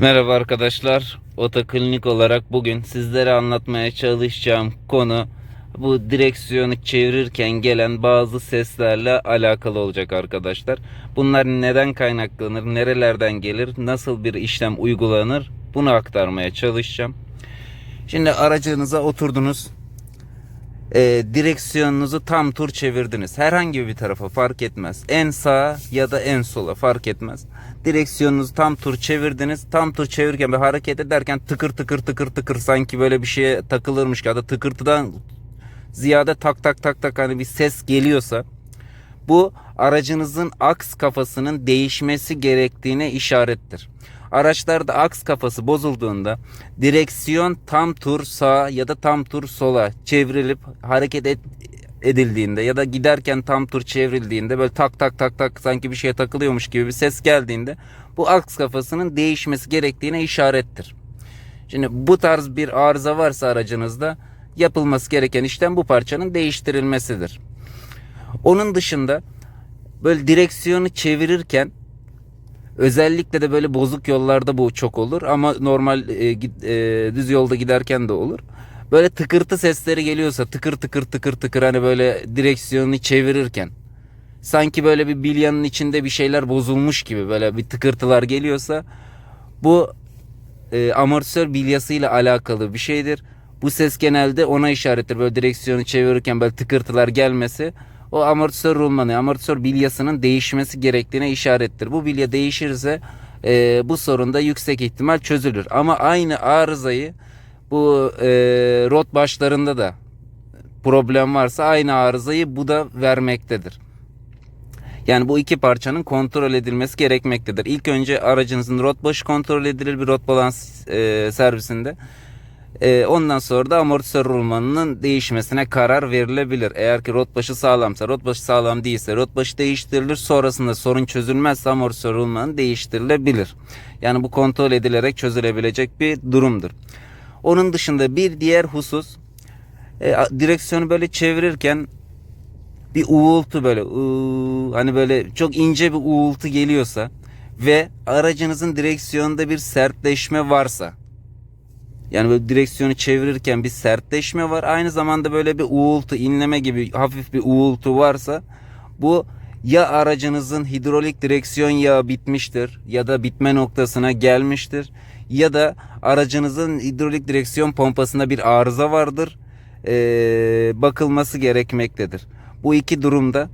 Merhaba arkadaşlar. Otoklinik olarak bugün sizlere anlatmaya çalışacağım konu bu direksiyonu çevirirken gelen bazı seslerle alakalı olacak arkadaşlar. Bunlar neden kaynaklanır, nerelerden gelir, nasıl bir işlem uygulanır bunu aktarmaya çalışacağım. Şimdi aracınıza oturdunuz. Ee, direksiyonunuzu tam tur çevirdiniz. Herhangi bir tarafa fark etmez. En sağa ya da en sola fark etmez. Direksiyonunuzu tam tur çevirdiniz. Tam tur çevirirken bir hareket ederken tıkır tıkır tıkır tıkır sanki böyle bir şeye takılırmış ya da tıkırtıdan ziyade tak tak tak tak hani bir ses geliyorsa bu aracınızın aks kafasının değişmesi gerektiğine işarettir. Araçlarda aks kafası bozulduğunda direksiyon tam tur sağa ya da tam tur sola çevrilip hareket et- edildiğinde ya da giderken tam tur çevrildiğinde böyle tak tak tak tak sanki bir şeye takılıyormuş gibi bir ses geldiğinde bu aks kafasının değişmesi gerektiğine işarettir. Şimdi bu tarz bir arıza varsa aracınızda yapılması gereken işlem bu parçanın değiştirilmesidir. Onun dışında böyle direksiyonu çevirirken özellikle de böyle bozuk yollarda bu çok olur ama normal e, gid- e, düz yolda giderken de olur. Böyle tıkırtı sesleri geliyorsa tıkır tıkır tıkır tıkır hani böyle direksiyonu çevirirken sanki böyle bir bilyanın içinde bir şeyler bozulmuş gibi böyle bir tıkırtılar geliyorsa bu e, amortisör bilyasıyla alakalı bir şeydir. Bu ses genelde ona işarettir. Böyle direksiyonu çevirirken böyle tıkırtılar gelmesi o amortisör rulmanı, amortisör bilyasının değişmesi gerektiğine işarettir. Bu bilya değişirse e, bu sorun da yüksek ihtimal çözülür. Ama aynı arızayı bu e, rot başlarında da problem varsa aynı arızayı bu da vermektedir. Yani bu iki parçanın kontrol edilmesi gerekmektedir. İlk önce aracınızın rot başı kontrol edilir bir rot balans e, servisinde. E, ondan sonra da amortisör rulmanının değişmesine karar verilebilir. Eğer ki rot başı sağlamsa, rot başı sağlam değilse rot başı değiştirilir. Sonrasında sorun çözülmezse amortisör rulmanı değiştirilebilir. Yani bu kontrol edilerek çözülebilecek bir durumdur. Onun dışında bir diğer husus e, direksiyonu böyle çevirirken bir uğultu böyle hani böyle çok ince bir uğultu geliyorsa ve aracınızın direksiyonunda bir sertleşme varsa yani böyle direksiyonu çevirirken bir sertleşme var aynı zamanda böyle bir uğultu inleme gibi hafif bir uğultu varsa bu ya aracınızın hidrolik direksiyon yağı bitmiştir ya da bitme noktasına gelmiştir ya da aracınızın hidrolik direksiyon pompasında bir arıza vardır Ee, bakılması gerekmektedir. Bu iki durumda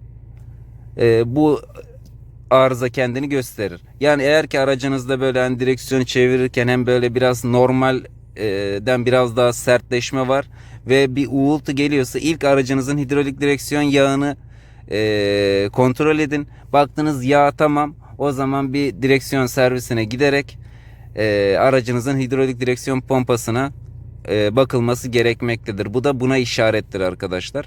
e, bu arıza kendini gösterir. Yani eğer ki aracınızda böyle hani direksiyonu çevirirken hem böyle biraz normalden biraz daha sertleşme var ve bir uğultu geliyorsa ilk aracınızın hidrolik direksiyon yağını e, kontrol edin. Baktınız yağ tamam. O zaman bir direksiyon servisine giderek e, aracınızın hidrolik direksiyon pompasına e, bakılması gerekmektedir. Bu da buna işarettir arkadaşlar.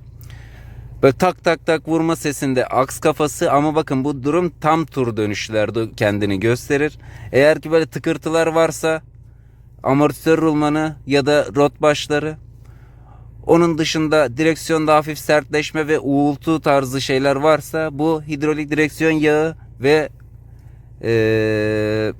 Böyle tak tak tak vurma sesinde aks kafası ama bakın bu durum tam tur dönüşlerde kendini gösterir. Eğer ki böyle tıkırtılar varsa amortisör rulmanı ya da rot başları onun dışında direksiyonda hafif sertleşme ve uğultu tarzı şeyler varsa bu hidrolik direksiyon yağı ve eee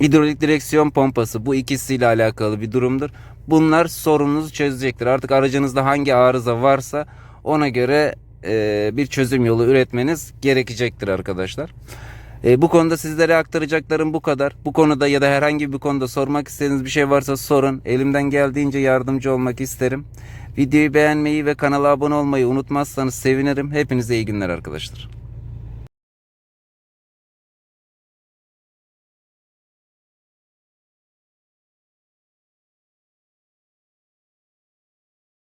hidrolik direksiyon pompası bu ikisiyle alakalı bir durumdur. Bunlar sorununuzu çözecektir. Artık aracınızda hangi arıza varsa ona göre e, bir çözüm yolu üretmeniz gerekecektir arkadaşlar. E, bu konuda sizlere aktaracaklarım bu kadar. Bu konuda ya da herhangi bir konuda sormak istediğiniz bir şey varsa sorun. Elimden geldiğince yardımcı olmak isterim. Videoyu beğenmeyi ve kanala abone olmayı unutmazsanız sevinirim. Hepinize iyi günler arkadaşlar.